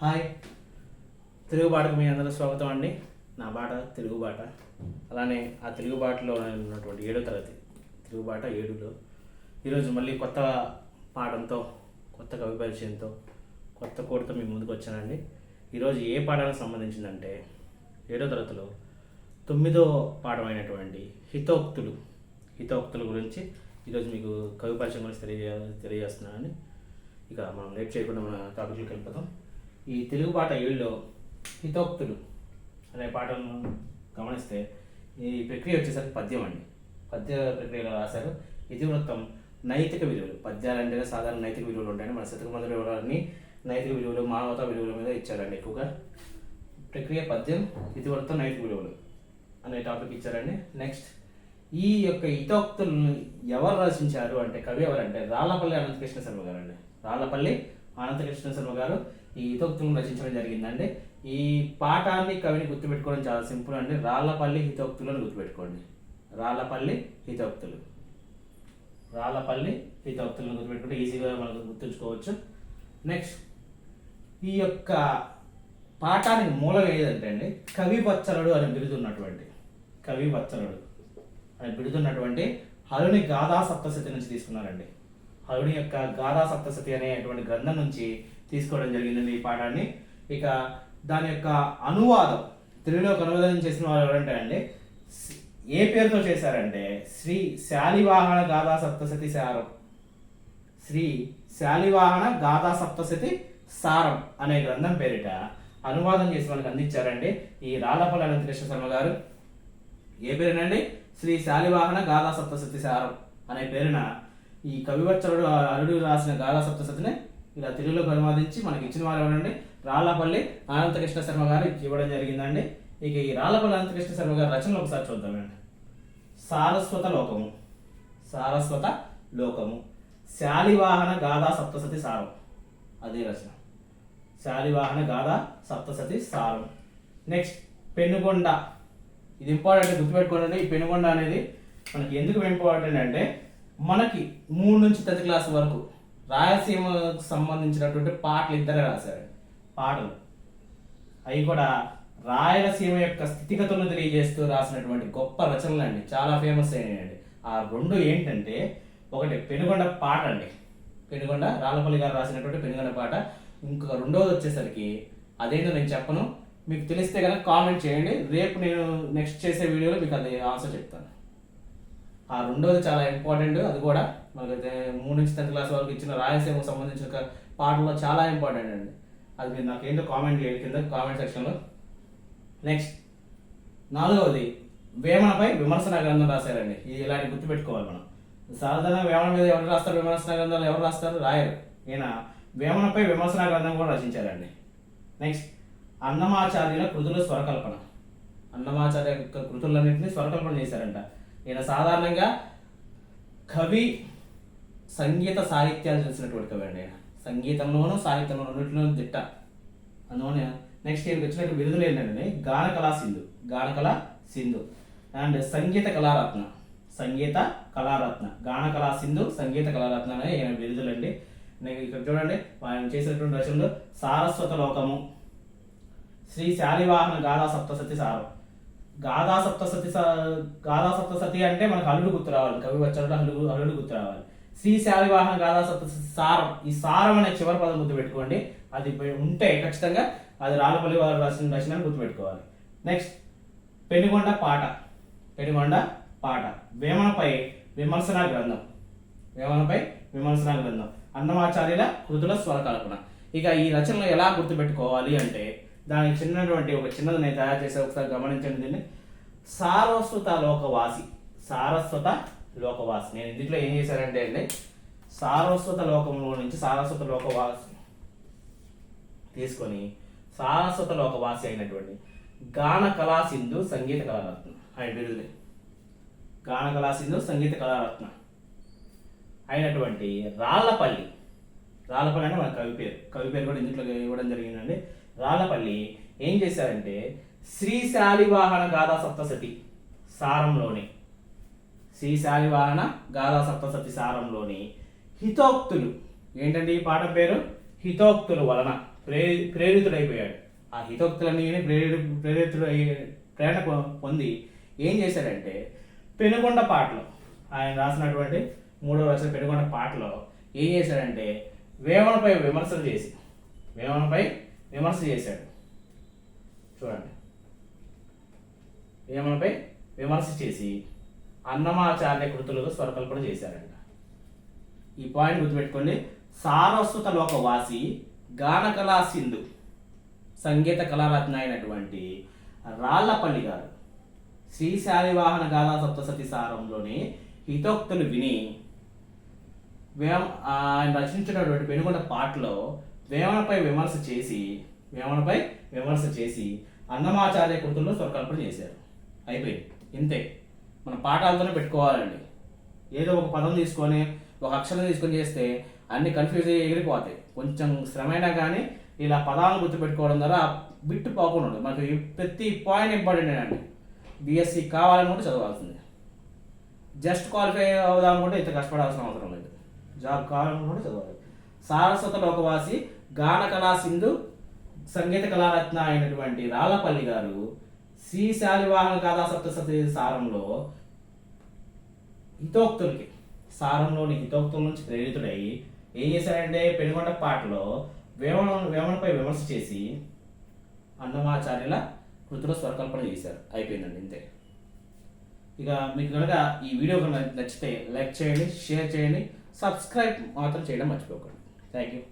Hi. Telugu బాటకు మీ అందరూ స్వాగతం అండి. నా బాట తెలుగు బాట అలానే ఆ తెలుగు బాటలో ఉన్నటువంటి ఏడో తరగతి తెలుగు బాట ఏడులో. ఈరోజు మళ్ళీ కొత్త పాఠంతో కొత్త కవి పరిచయంతో కొత్త కోడితో మీ ముందుకు వచ్చానండి. ఈరోజు ఏ పాఠానికి సంబంధించిందంటే ఏడో తరగతిలో తొమ్మిదో పాఠమైనటువంటి హితోక్తులు హితోక్తుల గురించి ఈరోజు మీకు కవి పరిచయం గురించి తెలియజే తెలియజేస్తున్నానని ఇక మనం లేట్ చేయకుండా మన టాపిక్లోకి వెళ్ళిపోతాం ఈ తెలుగు పాట ఏళ్ళలో హితోక్తులు అనే పాటలను గమనిస్తే ఈ ప్రక్రియ వచ్చేసరికి పద్యం అండి. పద్య ప్రక్రియలో రాశారు? ఇతివృత్తం నైతిక విలువలు. పద్యాలంటే సాధారణ నైతిక విలువలు ఉంటాయని మన శతక మందుల నైతిక విలువలు మానవతా విలువల మీద ఇచ్చారండి ఎక్కువగా. ప్రక్రియ పద్యం ఇతివృత్తం నైతిక విలువలు అనే టాపిక్ ఇచ్చారండి. నెక్స్ట్ ఈ యొక్క హితోక్తులను ఎవరు రచించారు అంటే కవి ఎవరంటే రాళ్ళపల్లి అనంతకృష్ణ శర్మ గారు అండి రాళ్ళపల్లి అనంతకృష్ణ శర్మ గారు ఈ హితోక్తులను రచించడం జరిగిందండి. ఈ పాఠాన్ని కవిని గుర్తుపెట్టుకోవడం చాలా సింపుల్ అండి. రాళ్ళపల్లి హితోక్తులను గుర్తుపెట్టుకోండి. రాళ్ళపల్లి హితోక్తులు. రాళ్ళపల్లి హితోక్తులను గుర్తుపెట్టుకుంటే ఈజీగా మనకు గుర్తుంచుకోవచ్చు. నెక్స్ట్ ఈ యొక్క పాఠానికి మూలం ఏదంటే అండి కవి వత్సలుడు అని బిరుదున్నటువంటి కవి వత్సలుడు అని బిరుదున్నటువంటి హరుని గాథా సప్తశతి నుంచి తీసుకున్నారండి. హరుని యొక్క గాథా సప్తశతి అనేటువంటి గ్రంథం నుంచి తీసుకోవడం జరిగిందండి ఈ పాఠాన్ని. ఇక దాని యొక్క అనువాదం తెలుగులోకి అనువాదం చేసిన వారు ఎవరంటే అండి ఏ పేరుతో చేశారంటే శ్రీ శాలివాహన గాథా సప్తశతి సారం. శ్రీ శాలివాహన గాథా సప్తశతి సారం అనే గ్రంథం పేరిట అనువాదం చేసి మనకు అందించారండి ఈ రాళ్ళపల్లి అనంతకృష్ణ శర్మ గారు. ఏ పేరునండి? శ్రీ శాలివాహన గాథా సప్తశతి సారం అనే పేరున ఈ కవివచ్చరుడు అరుడు రాసిన గాలా సప్తసతిని ఇలా తెలుగులో పరిమాదించి మనకి ఇచ్చిన వారు ఎవరండి? రాళ్ళపల్లి అనంతకృష్ణ శర్మ గారు ఇవ్వడం జరిగిందండి. ఇక ఈ రాళ్ళపల్లి అనంతకృష్ణ శర్మ గారి రచనలు ఒకసారి చూద్దామండి. సారస్వత లోకము. సారస్వత లోకము. శాలివాహన గాథా సప్తసతి సారం. అదే రచన. శాలివాహన గాథ సప్తసతి సారం. నెక్స్ట్ పెనుగొండ. ఇది ఇంపార్టెంట్ గుర్తుపెట్టుకోండి. ఈ పెనుగొండ అనేది మనకి ఎందుకు ఇంపార్టెంట్ అంటే మనకి మూడు నుంచి టెన్త్ క్లాస్ వరకు రాయలసీమకు సంబంధించినటువంటి పాటలు ఇద్దరే రాశారు. పాటలు. అవి కూడా రాయలసీమ యొక్క స్థితిగతులను తెలియజేస్తూ రాసినటువంటి గొప్ప రచనలు అండి. చాలా ఫేమస్ అయినాయండి. ఆ రెండు ఏంటంటే ఒకటి పెనుగొండ పాట అండి. పెనుగొండ రాళ్ళపల్లి గారు రాసినటువంటి పెనుగొండ పాట. ఇంకొక రెండోది వచ్చేసరికి అదేంటో నేను చెప్పను. మీకు తెలిస్తే కనుక కామెంట్ చేయండి. రేపు నేను నెక్స్ట్ చేసే వీడియోలో మీకు అది ఆన్సర్ చెప్తాను. ఆ రెండోది చాలా ఇంపార్టెంట్ అది కూడా మనకు మూడు నుంచి టెన్త్ క్లాస్ వరకు ఇచ్చిన రాయలసీమకు సంబంధించిన ఒక పాటల్లో చాలా ఇంపార్టెంట్ అండి. అది మీరు నాకు ఏంటో కామెంట్ చేయండి కింద కామెంట్ సెక్షన్లో నెక్స్ట్ నాలుగవది వేమనపై విమర్శన గ్రంథం రాశారండి. ఇది ఇలాంటి గుర్తుపెట్టుకోవాలి మనం. సాధారణంగా వేమన మీద ఎవరు రాస్తారు? విమర్శన గ్రంథాలు ఎవరు రాస్తారు? రాయరు. ఈయన వేమనపై విమర్శన గ్రంథం కూడా రచించారండి. నెక్స్ట్ అన్నమాచార్యుల కృతుల స్వరకల్పన. అన్నమాచార్య యొక్క కృతులన్నింటినీ స్వరకల్పన చేశారంట. ఈయన సాధారణంగా కవి సంగీత సాహిత్యాలు చేసినటువంటి కవి అండి ఆయన సంగీతంలోనూ సాహిత్యంలోనూ రెండింటిలోనూ దిట్ట. అందువల్ల నెక్స్ట్ ఈయనకి వచ్చినట్టు బిరుదులు ఏంటంటే గాన కళా సింధు. గానకళ సింధు. అండ్ సంగీత కళారత్న. సంగీత కళారత్న. గాన కళా సింధు సంగీత కళారత్న అనే ఈయన బిరుదులు నేను ఇక్కడ చూడండి ఆయన చేసినటువంటి రచనలు సారస్వత లోకము శ్రీ శాలివాహన గాథా సప్తసతి సారం. గాదా సప్తసతి స- సప్తసతి అంటే మనకు అల్లుడు గుర్తు రావాలి. కవి వచ్చాడు అల్లుడు అల్లుడు గుర్తు రావాలి. శ్రీ శాలివాహన గాదా సప్తసతి సారం. ఈ సారం అనే చివరి పదం గుర్తు పెట్టుకోండి. అది ఉంటే ఖచ్చితంగా అది రాలపల్లి వారు రాసిన రచన గుర్తుపెట్టుకోవాలి నెక్స్ట్ పెనుగొండ పాట. పెనుగొండ పాట. వేమనపై విమర్శన గ్రంథం. వేమనపై విమర్శన గ్రంథం. అన్నమాచార్యుల కృతుల స్వరకల్పన. ఇక ఈ రచనలు ఎలా గుర్తుపెట్టుకోవాలి అంటే దానికి చిన్నటువంటి ఒక చిన్నది నేను తయారు చేసే ఒకసారి గమనించండి దీన్ని. సారస్వత లోకవాసి. సారస్వత లోకవాసి. నేను ఇందులో ఏం చేశానంటే అండి సారస్వత లోకంలో నుంచి సారస్వత లోకవాసి తీసుకొని సారస్వత లోకవాసి అయినటువంటి గాన కళా సింధు సంగీత కళారత్న. ఆయన బిరుదులే గాన కళా సింధు సంగీత కళారత్న అయినటువంటి రాళ్ళపల్లి రాళ్ళపల్లి అంటే మన కవి పేరు. కవి పేరు కూడా ఇందులో ఇవ్వడం జరిగిందండి. రాళ్ళపల్లి ఏం చేశారంటే శ్రీ శాలివాహన గాథా సప్తసతి సారంలోని శ్రీ శాలివాహన గాథా సప్తసతి సారంలోని హితోక్తులు. ఏంటండి ఈ పాట పేరు? హితోక్తులు వలన ప్రే ప్రేరితుడైపోయాడు. ఆ హితోక్తులన్నీ ప్రేరి ప్రేరితుడు అయ్యే ప్రేరణ పొంది ఏం చేశాడంటే పెనుగొండ పాటలో. ఆయన రాసినటువంటి మూడో రచన పెనుగొండ పాటలో ఏం చేశాడంటే వేమనపై విమర్శలు చేసి వేమనపై విమర్శ చేశాడు. చూడండి. వేమనపై విమర్శ చేసి అన్నమాచార్య కృతులకు స్వరకల్పన చేశారంట. ఈ పాయింట్ గుర్తుపెట్టుకోండి. సారస్వత లోకవాసి గానకళా సింధు సంగీత కళారత్న అయినటువంటి రాళ్ళపల్లి గారు శ్రీ శాలివాహన గాథా సప్తసతి సారంలోని హితోక్తులు విని వేమ ఆయన రచించినటువంటి పెనుగొండ పాటలో వేమనపై విమర్శ చేసి వేమనపై విమర్శ చేసి అన్నమాచార్య కృతుల్లో స్వరకల్పన చేశారు. అయిపోయింది. ఇంతే. మన పాఠాలతోనే పెట్టుకోవాలండి. ఏదో ఒక పదం తీసుకొని ఒక అక్షరం తీసుకొని చేస్తే అన్ని కన్ఫ్యూజ్ అయ్యి ఎగిరిపోతాయి. కొంచెం శ్రమైనా కానీ ఇలా పదాలను గుర్తుపెట్టుకోవడం ద్వారా బిట్టు పోకుండా ఉండదు. మనకి ప్రతి పాయింట్ ఇంపార్టెంట్ అండి. బీఎస్సీ కావాలనుకుంటే చదవాల్సిందే. జస్ట్ క్వాలిఫై అవుదామనుకుంటే ఇంత కష్టపడాల్సిన అవసరం లేదు. జాబ్ కావాలనుకుంటే చదవాలి. సారస్వత లోకవాసి గాన కళా సింధు సంగీత కళారత్న అయినటువంటి రాళ్ళపల్లి గారు శ్రీ శాలివాహన గాథా సప్తసతి సారంలో హితోక్తులకి సారంలోని హితోక్తుల నుంచి ప్రేరితుడై ఏం చేశారంటే పెనుగొండ పాటలో వేమన వేమనపై విమర్శ చేసి అన్నమాచార్యుల కృతిలో స్వరకల్పన చేశారు. అయిపోయిందండి ఇంతే. ఇక మీకు కనుక ఈ వీడియో కనుక నచ్చితే లైక్ చేయండి షేర్ చేయండి సబ్స్క్రైబ్ మాత్రం చేయడం మర్చిపోకండి. Thank you.